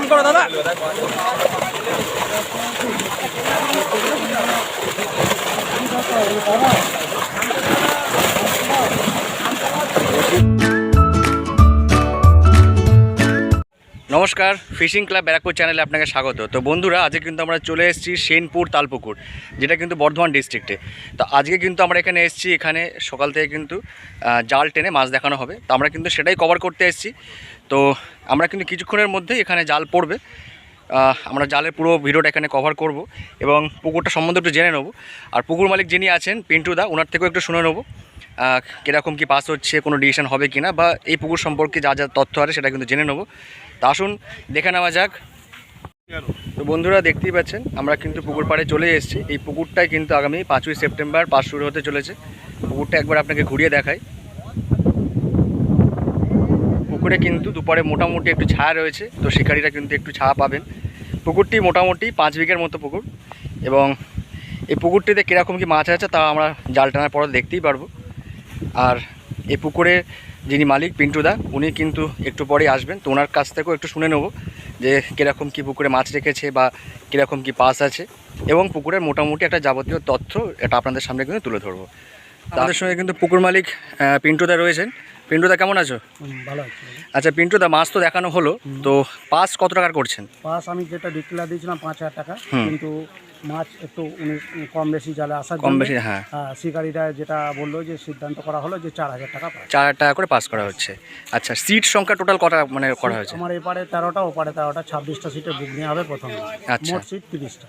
On করো, দাদা। নমস্কার, ফিশিং ক্লাব ব্যারাকপুর চ্যানেলে আপনাকে স্বাগত। তো বন্ধুরা, আজকে কিন্তু আমরা চলে এসেছি সেনপুর তালপুকুর, যেটা কিন্তু বর্ধমান ডিস্ট্রিক্টে। তো আজকে কিন্তু আমরা এখানে এসেছি, এখানে সকাল থেকে কিন্তু জাল টেনে মাছ দেখানো হবে। তো আমরা কিন্তু সেটাই কভার করতে এসেছি। তো আমরা কিন্তু কিছুক্ষণের মধ্যেই এখানে জাল পড়বে। আমরা জালের পুরো ভিডিওটা এখানে কভার করব এবং পুকুরটা সম্বন্ধে একটু জেনে নেব। আর পুকুর মালিক যিনি আছেন, পিন্টু দা ওনার থেকেও একটু শুনে নেব কীরকম কী পাস হচ্ছে, কোনো ডিসিশন হবে কি না বা এই পুকুর সম্পর্কে যা যা তথ্য আছে সেটা কিন্তু জেনে নেব। তা আসুন, দেখে নেওয়া যাক। তো বন্ধুরা দেখতেই পাচ্ছেন, আমরা কিন্তু পুকুর পাড়ে চলে এসেছি। এই পুকুরটাই কিন্তু আগামী পাঁচই সেপ্টেম্বর পাস শুরু হতে চলেছে। পুকুরটা একবার আপনাকে ঘুরিয়ে দেখাই। পুকুরে কিন্তু দুপারে মোটামুটি একটু ছায়া রয়েছে, তো শিকারীরা কিন্তু একটু ছায়া পাবেন। পুকুরটি মোটামুটি পাঁচ বিঘের মতো পুকুর এবং এই পুকুরটিতে কীরকম কি মাছ আছে তা আমরা জাল টানার পর দেখতেই পারব। আর এই পুকুরে যিনি মালিক পিন্টুদা উনি কিন্তু একটু পরেই আসবেন, তো ওনার কাছ থেকেও একটু শুনে নেব যে কীরকম কি পুকুরে মাছ রেখেছে বা কীরকম কি পাস আছে এবং পুকুরের মোটামুটি একটা যাবতীয় তথ্য এটা আপনাদের সামনে কিন্তু তুলে ধরবো। তাদের সঙ্গে কিন্তু পুকুর মালিক পিন্টুদা রয়েছেন। পিন্টুদা কেমন আছো? ভালো আছে। আচ্ছা পিন্টুদা মাছ তো দেখানো হলো তো পাস কত টাকার করছেন? পাস আমি যেটা ডিক্লেয়ার দিয়েছিলাম পাঁচ হাজার টাকা কিন্তু মাছ একটু উনি কম বেশি জালে আসার কম বেশি হ্যাঁ। শিকারীরা যেটা বলল যে সিদ্ধান্ত করা হলো যে চার হাজার টাকা চার হাজার টাকা করে পাস করা হচ্ছে। আচ্ছা সিট সংখ্যা টোটাল কটা মানে করা হয়েছে? আমার এপারে তেরোটা ওপারে তেরোটা ছাব্বিশটা সিটে বুক নেওয়া হবে প্রথম। আচ্ছা। মোট সিট তিরিশটা।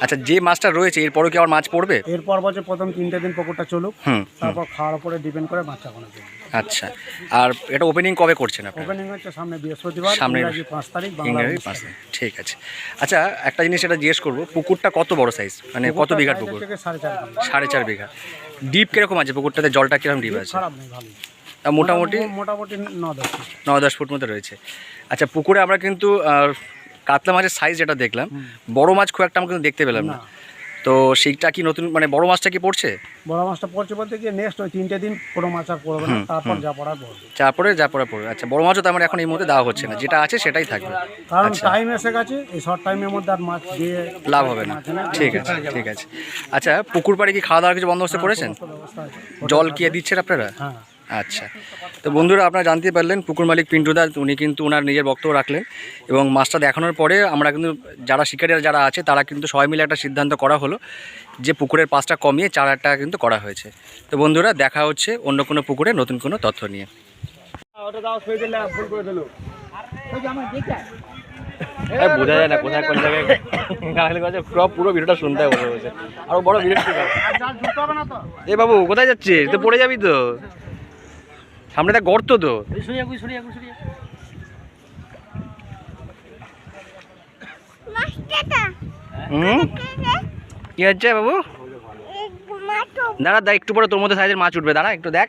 আচ্ছা যে মাছটা রয়েছে এরপরও কি আবার মাছ পড়বে? এরপর বছর প্রথম তিনটে দিন পুকুরটা চলুক হুম তারপর খাওয়ার উপরে ডিপেন্ড করে কোনো জন্য আচ্ছা আর এটা ওপেনিং কবে করছেন আপনারা ওপেনিং হচ্ছে সামনে বৃহস্পতিবার সামনে- পাঁচ তারিখ বাংলা পাঁচ তারিখ। ঠিক আছে। আচ্ছা একটা জিনিস এটা জিজ্ঞেস করব পুকুরটা কত বড় সাইজ মানে কত বিঘার পুকুর? সাড়ে চার বিঘা। ডিপ কীরকম আছে পুকুরটাতে? জলটা কীরকম ডিপ আছে? খারাপ নেই ভালো। তা মোটামুটি মোটামুটি ন দশ। ন দশ ফুট মতো রয়েছে। আচ্ছা পুকুরে আমরা কিন্তু কাতলা মাছের সাইজ যেটা দেখলাম। বড় মাছ খুব একটা আমরা কিন্তু দেখতে পেলাম না। তো সেইটা কি নতুন মানে বড় মাছটা কি পড়ছে? বড় মাছটা পড়ছে বলতে গিয়ে নেক্সট ওই তিনটে দিন কোনো মাছ আর পড়বে না তারপর যা পড়ার পড়বে। তারপরে যা পরে পড়বে। আচ্ছা বড় মাছও তো আমার এখন এই মুহূর্তে দেওয়া হচ্ছে না যেটা আছে সেটাই থাকবে। কারণ আচ্ছা। টাইম এসে গেছে এই শর্ট টাইমের মধ্যে আর মাছ দিয়ে লাভ হবে না। ঠিক আছে ঠিক আছে। আচ্ছা পুকুর পাড়ে কি খাওয়া দাওয়ার কিছু বন্দোবস্ত করেছেন? ব্যবস্থা আছে। জল কি দিচ্ছেন আপনারা? হ্যাঁ। আচ্ছা। তো বন্ধুরা আপনারা জানতে পারলেন পুকুর মালিক পিন্টুদা উনি কিন্তু ওনার নিজের বক্তব্য রাখলেন এবং মাছটা দেখানোর পরে আমরা কিন্তু যারা শিকারীরা যারা আছে তারা কিন্তু সবাই মিলে একটা সিদ্ধান্ত করা হলো যে পুকুরের পাঁচটা কমিয়ে চার হাজার টাকা কিন্তু করা হয়েছে। তো বন্ধুরা দেখা হচ্ছে অন্য কোনো পুকুরে নতুন কোনো তথ্য নিয়ে। বোঝা যায় না কোথায় কোন জায়গায় পুরো পুরো ভিডিওটা শুনতে হবে বসে আরও বড় ভিডিও এ বাবু কোথায় যাচ্ছিস? তো পড়ে যাবি তো। সামনে দেখ গর্ত তো। কি হচ্ছে বাবু? দাঁড়া দা একটু পরে তোর মধ্যে সাইজের মাছ উঠবে দাঁড়া একটু দেখ।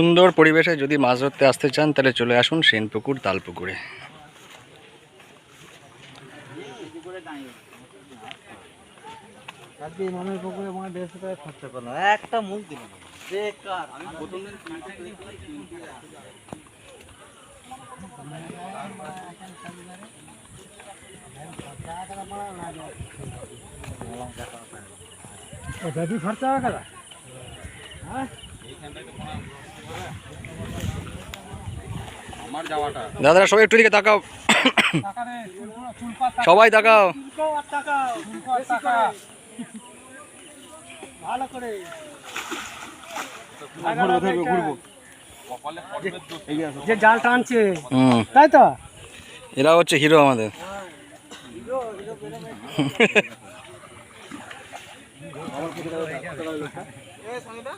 সুন্দর পরিবেশে যদি মাছ ধরতে আসতে চান, তাহলে চলে আসুন সেনপুকুর, তালপুকুরে। পুকুরে একটা মুখ দিল আমি দাদারা সবাই একটু দিকে তাকাও। সবাই তাকাও। ভালো করে যে জাল টানছে। হুম। তাই তো? এরা হচ্ছে হিরো আমাদের। আমরা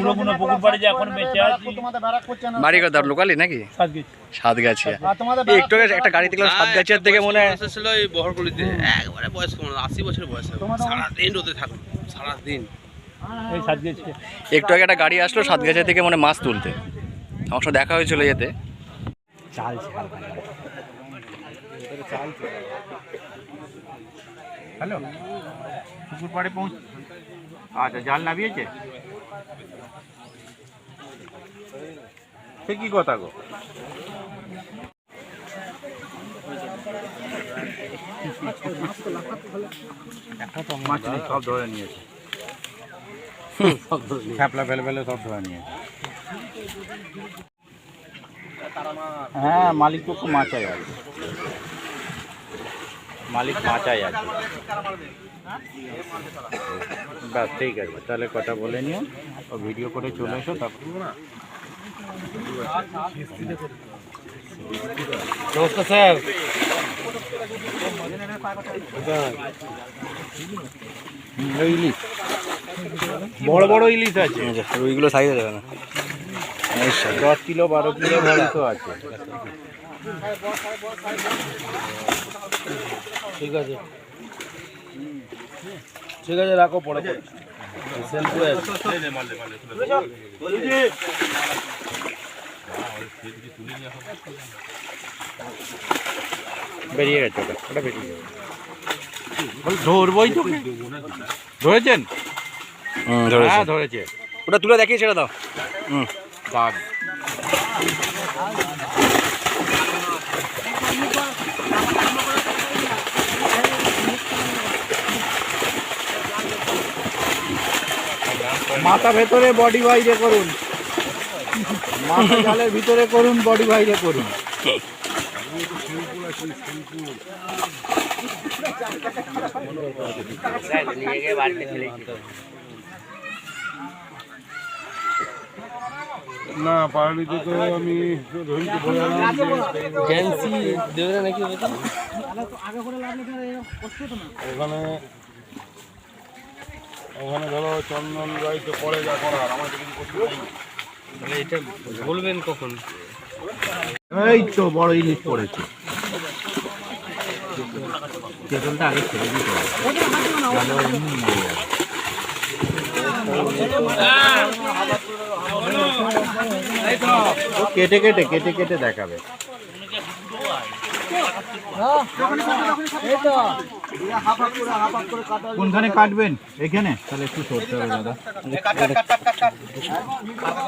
বুড়ো বুড়ো পুকুর পাড়ে যে এখন বেঁচে আছি বাড়ি কথা লোকালি নাকি একটু একটা গাড়ি দেখলাম সাতগাছিয়ার থেকে মনে হয় ছিল এই বহরগুলিতে একবারে বয়স্ক আশি বছর বয়স হবে। সারাদিন রোদে সারাদিন। সাত একটু আগে একটা গাড়ি আসলো থেকে মনে হয় মাছ তুলতে। আমার সাথে দেখা হয়েছিল ইয়েতে। হ্যালো পুকুর পাড়ে পৌঁছ আচ্ছা জাল নামিয়েছে সে কি কথা গো মাছ নেই, সব ধরে নিয়েছে ছ্যাপলা ফেলে ফেলে সব ধরে নিয়েছে হ্যাঁ মালিক তো খুব মাচাই আছে মালিক মাচাই আছে ব্যাস ঠিক আছে তাহলে কথা বলে নিও। ও ভিডিও করে চলে এসো তারপর নমস্কার স্যার। ওই ইলিশ। বড় বড় ইলিশ আছে। ওইগুলো সাইজ যাবে না। দশ কিলো বারো কিলো মাংস আছে। ঠিক আছে। ঠিক আছে রাখো পরে বেরিয়ে গেছে ওটা ওটা বেরিয়ে গেছে। ধরবই তো ধরেছেন? হুম ধরেছে। হ্যাঁ ধরেছে। ওটা তুলে দেখিয়ে ছেড়ে দাও। হুম। দাগ মাথা ভেতরে বডি বাইরে করুন। মাথা জালের ভিতরে করুন বডি বাইরে করুন। না পারলিতে তো আমি ধরিতে বললাম জ্যান্সি দেবে নাকি ওখানে ওখানে ধরো চন্দন গাই তো পরে যা করার আমাদের কিছু করতে নেই তাহলে এটা বলবেন কখন? এই তো বড় ইলিশ পড়েছে। তেঁতুলটা আগে ছেড়ে দিতে হবে। নাহলে এমনি মরে যাবে। কেটে কেটে কেটে কেটে দেখাবে। কোনখানে কাটবেন? এখানে? তাহলে একটু সরতে হবে দাদা।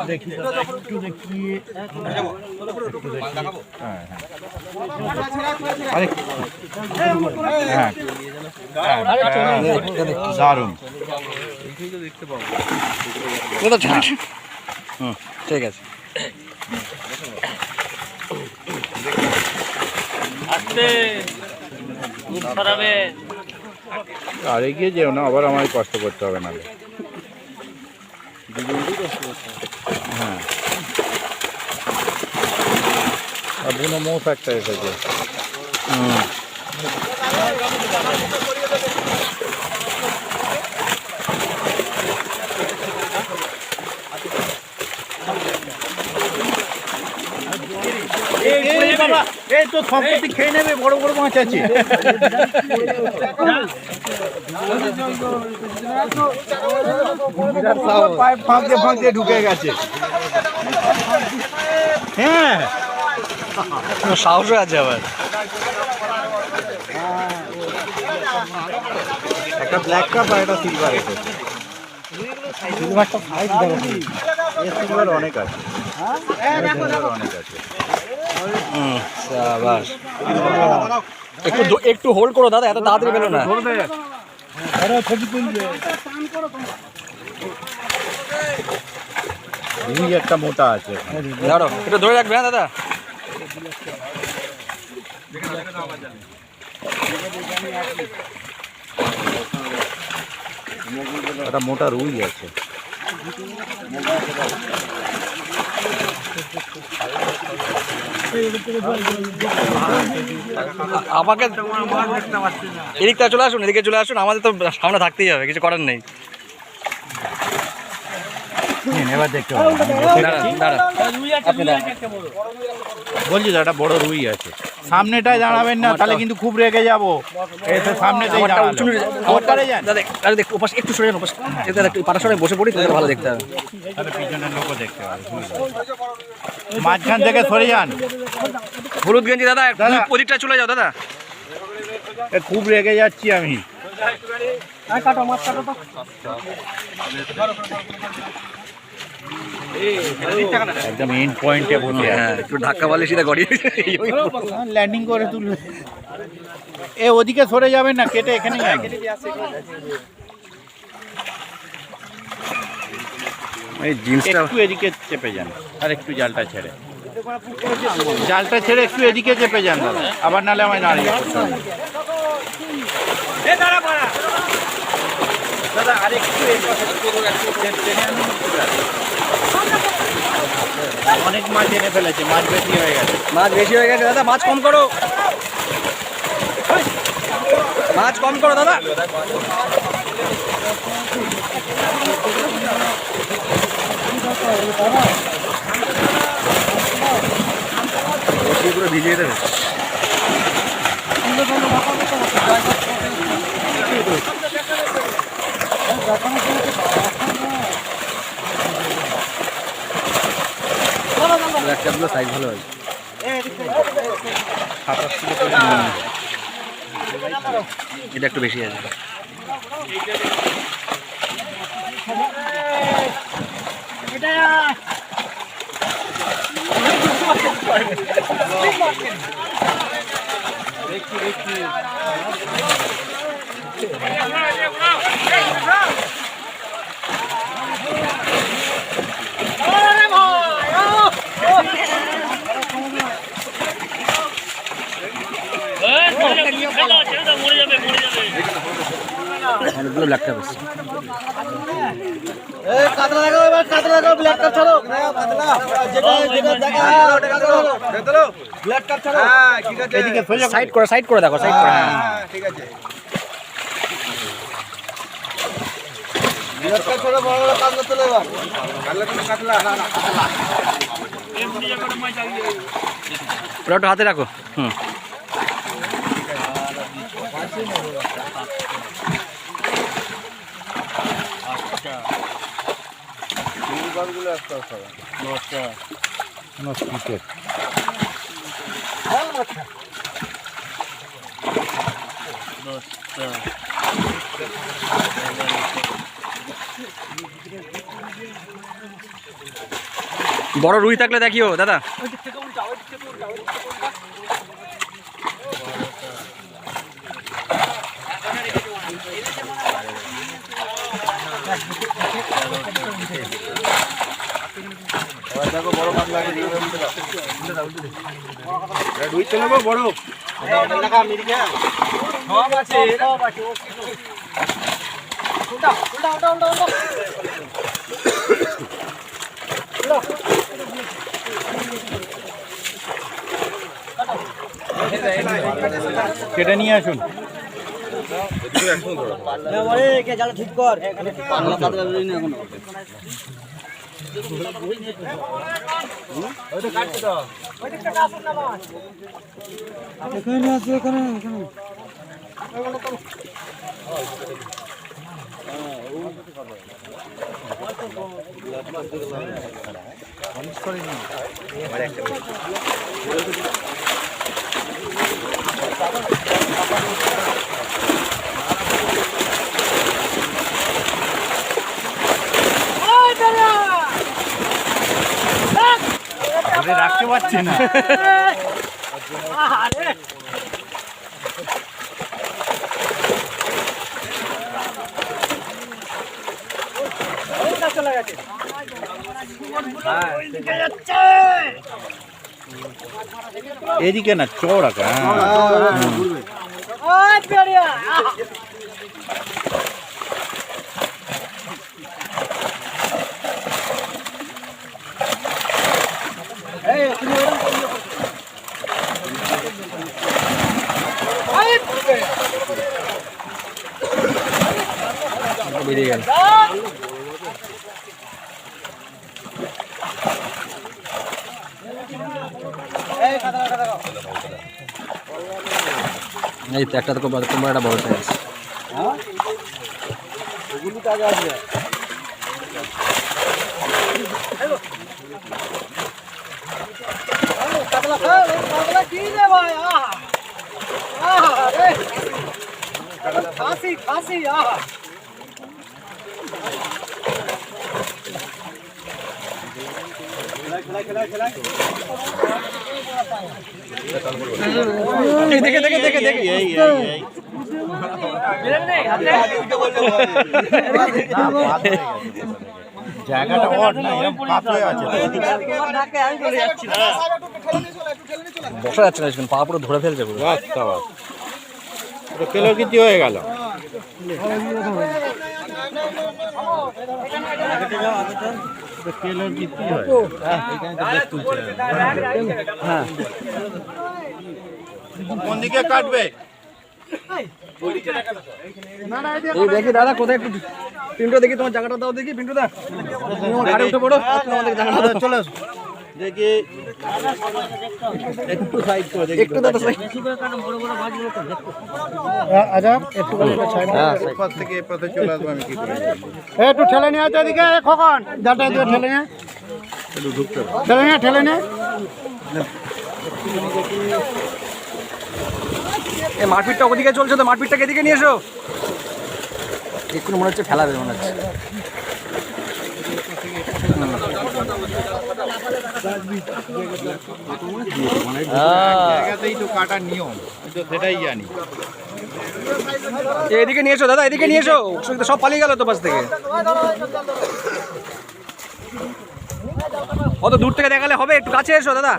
দেখি একটু দেখি। হ্যাঁ হ্যাঁ হ্যাঁ দারুণ ঠিক আছে আসতে আর এগিয়ে যেও না আবার আমায় কষ্ট করতে হবে নাহলে। হ্যাঁ। আর বুনো মৌস একটা এসেছে। হুম। এই বাবা। এই তো সম্পত্তি খেয়ে নেবে বড় বড় মাছ আছে। পাইপ ফাঁক দিয়ে ঢুকে গেছে। হ্যাঁ। সাহসও আছে আবার। একটা ব্ল্যাক কাপ আর একটা সিলভার এসেছে সিলভারটা সাইজ দেখো সিলভার অনেক আছে। অনেক আছে। সাবাস। একটু একটু হোল্ড করো দাদা এত তাড়াতাড়ি পেল না। একটা মোটা আছে দাঁড়ো একটু ধরে রাখবে হ্যাঁ দাদা? একটা মোটা রুই আছে। আ- আমাকে এদিকটা চলে আসুন এদিকে চলে আসুন আমাদের তো সামনে থাকতেই হবে কিছু করার নেই। বলছি একটা বড় রুই আছে। সামনেটায় দাঁড়াবেন না তাহলে কিন্তু খুব রেগে যাব। সামনেটাই একটু সরে যান ওপাশে। এতে একটু পাড়া সরে বসে পড়ি তাহলে ভালো দেখতে হবে। পিছনের লোকও দেখতে পাবে মাঝখান থেকে সরে যান। হলুদ গেঞ্জি দাদা। ওদিকটা চলে যাও দাদা। খুব রেগে যাচ্ছি আমি। কাটো মাছ কাটো তো। একদম এন্ড পয়েন্টে বসে হ্যাঁ একটু ধাক্কা বলে সেটা গড়িয়ে ল্যান্ডিং করে এ ওদিকে সরে যাবেন না কেটে এখানে এই জিন্সটা একটু এদিকে চেপে যান আর একটু জালটা ছেড়ে জালটা ছেড়ে একটু এদিকে চেপে যান আবার নালে আমায় করতে হবে। দাদা দাদা। অনেক মাছ এনে ফেলেছে মাছ বেশি হয়ে গেছে মাছ বেশি হয়ে গেছে দাদা মাছ কম করো মাছ কম করো দাদা। পুরো ভিজিয়ে দেবে সাইজ ভালো আছে এটা একটু বেশি আছে। দেখি ব্ল্যাকটা এবার ব্ল্যাক কাপ ছাড়ো। সাইড করে। সাইড করে দেখো সাইড করে। হ্যাঁ। ব্ল্যাক কাপ ছাড়ো বড় বড় কাতলা তোলো এবার ওটা একটু হাতে রাখো রুই থাকলে দেখিও দাদা সব আছে সব আছে উল্টা উল্টা উল্টা উল্টা কেটে নিয়ে আসুন। এবারে কে জাল ঠিক কর পাগলা কাতলা বেরোয় না এখনও। এখানে আছে রাখতে পারছি না। এদিকে না চৌড়া বেরিয়ে গেল। এই তো একটা তো তোমার একটা বড় সাইজ খাসি খাসি আহা। দেখে দেখে দেখে দেখে। এই এই এই জায়গাটা অড না এরকম কাত আছে। বসা যাচ্ছে না পা পুরো ধরে ফেলছে পুরো। কেলো কিছু হয়ে গেল? কেলোর কি হয় কোন দিকে কাটবে এই দেখি দাদা কোথায় একটু পিন্টু দেখি তোমার জায়গাটা দাও দেখি পিন্টু দা গাড়ি উঠে পড়ো। আমাদের জায়গাটা চলে আসো। দেখি। একটু সাইড করে দেখি। একটু দাদা সাই আচ্ছা একটু হ্যাঁ এপাশ থেকে এপাশে চলে আসব আমি কি করে একটু ঠেলে নিয়ে আছে এদিকে এ খোকন। জালটা দিয়ে ঠেলে নিয়ে। ঠেলে নিয়ে ঠেলে নিয়ে। এই মারপিটটা ওদিকে চলছে তো মারপিটটাকে এদিকে নিয়ে এসো। একটু মনে হচ্ছে ফেলাবে মনে হচ্ছে জায়গাতেই তো কাটার নিয়ম আমি তো সেটাই জানি এদিকে নিয়ে এসো দাদা এদিকে নিয়ে এসো। সব পালিয়ে গেল তো পাশ থেকে। অত দূর থেকে দেখালে হবে একটু কাছে এসো দাদা।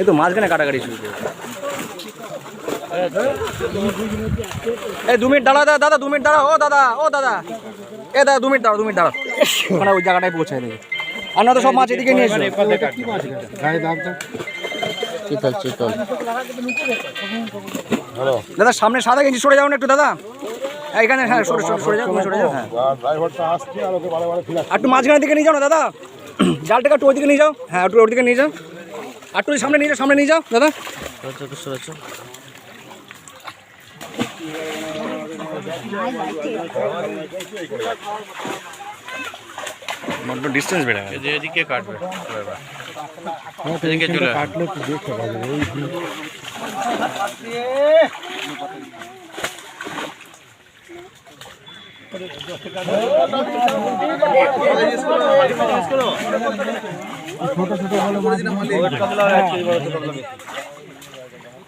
এই তো মাঝখানে কাটাকাটি শুরু এই দু মিনিট দাঁড়া দাদা দাদা দু মিনিট দাঁড়া ও দাদা ও দাদা। এ দাদা দু মিনিট দাঁড়া দু মিনিট দাঁড়া। ওখানে ওই জায়গাটায় পৌঁছায় দেবে। আর না তো সব মাছ এদিকে নিয়ে এসো। দাগ দাদা সামনে সাদা গেঞ্জি সরে যাও না একটু দাদা। হ্যাঁ, এখানে হ্যাঁ সরে সরে যাও তুমি সরে যাও হ্যাঁ। আর একটু মাঝখানের দিকে নিয়ে যাও না দাদা। জালটাকে একটু ওইদিকে নিয়ে যাও। হ্যাঁ একটু ওইদিকে নিয়ে যাও। আর একটু সামনে নিয়ে যাও সামনে নিয়ে যাও দাদা। বড্ড ডিস্টেন্স বেড়ে গেল এই যে এদিকে কাটবে এবার। এদিকে চলে আসো। কাটলে একটু দেখতে পাবে ওই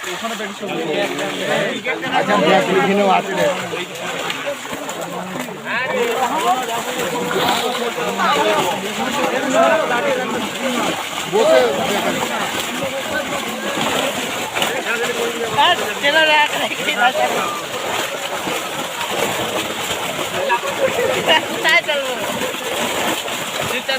সেই সামনে থেকে কাটো আচ্ছা দেখ এখানেও আছে রে। বসে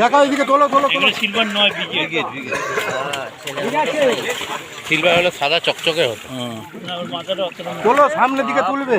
দেখো এদিকে তোলো তোলো তোলো। সিলভার নয় বিগেট সিলভার হলো সাদা চকচকে হতো। তোলো সামনের দিকে তুলবে।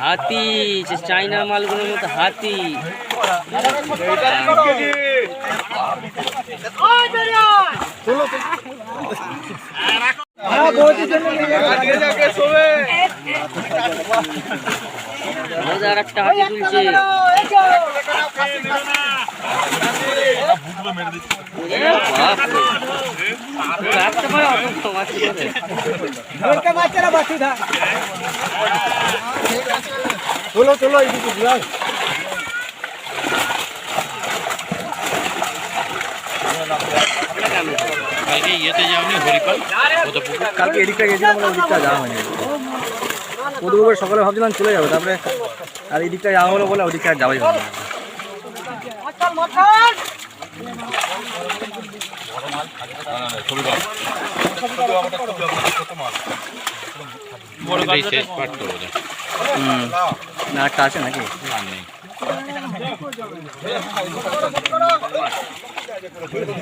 হাতি সে চাইনা মালগুলোর মতো হাতি। আর একটা হাতি তুলছে। রাখতে পারে। অত মাছি করে। তোলো তোলো এইদিকে ঘুরাই কালকে ইয়েতে যাওনি হরিপাল কালকে এদিকটা গেছিলাম বলে ওদিকটা যাওয়া হয়নি। পদুপুর সকালে ভাবছিলাম চলে যাব তারপরে আর এদিকটা যাওয়া হলো বলে ওদিকটা আর যাওয়াই না। এটাই না একটা আছে নাকি?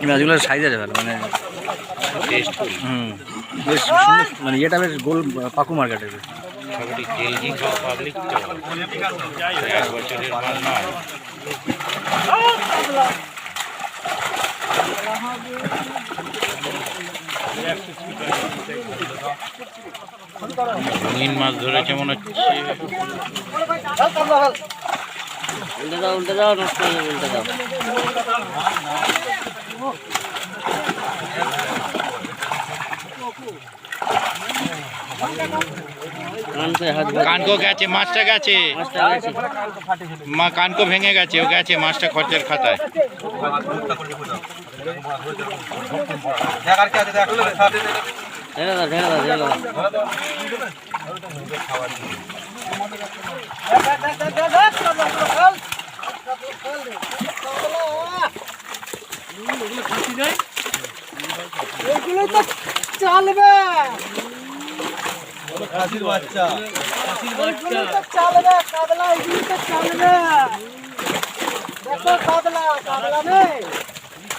মাছগুলোর সাইজ আছে ভালো মানে হুম বেশ সুন্দর মানে ইয়েটা বেশ গোল পাকু মার্কেটের পাবলিক রঙিন মাছ ধরেছে মনে হচ্ছে। কানকো গেছে, মাছটা গেছে। মা ভেঙে গেছে, ও গেছে মাছটা খরচের খাতায়। ঢেলে দাও ঢেলে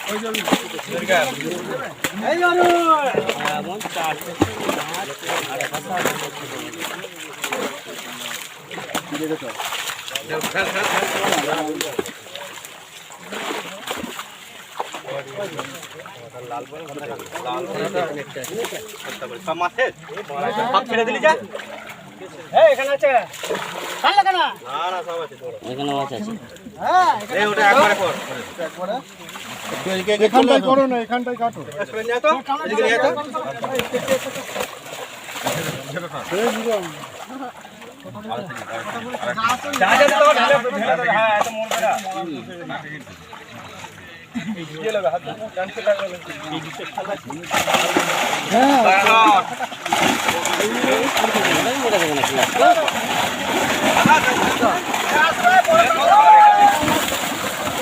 দাও ঢেলে দাও এখানে মাছ আছে এখানটাই করো না এখানটাই কাটো। মোটা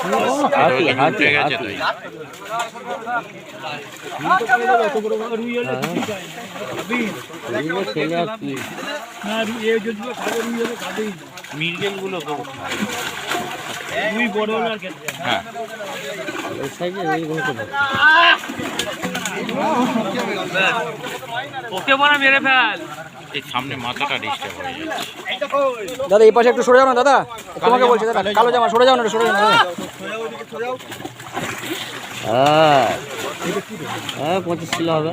হাতি হাতি হাতি হ্যাঁ। ছেলে আর কি মিরগেলগুলো ওই সাইডে ওইগুলো তো ধর। এই সামনে মাথাটা ডিস্টার্ব হয়ে যাচ্ছে। দাদা এই পাশে একটু সরে যাও না দাদা। তোমাকে বলছি দাদা কালো জামা সরে যাও না একটু সরে যাও না হ্যাঁ। হ্যাঁ পঁচিশ কিলো হবে।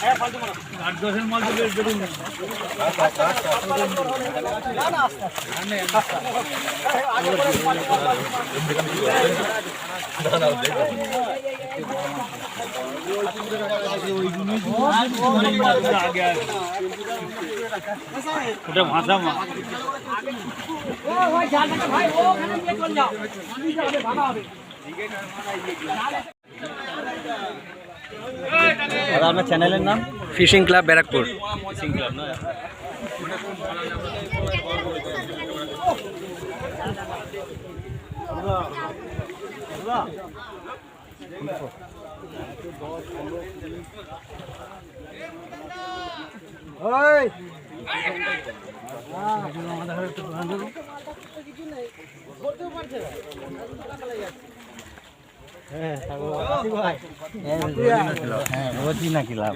আট দশের মাল বেশ বেরুন ওটা ভাষা দাদা আপনার চ্যানেলের নাম? Fishing club Barrackpore. ওই। হ্যাঁ রোজই নাকি লাভ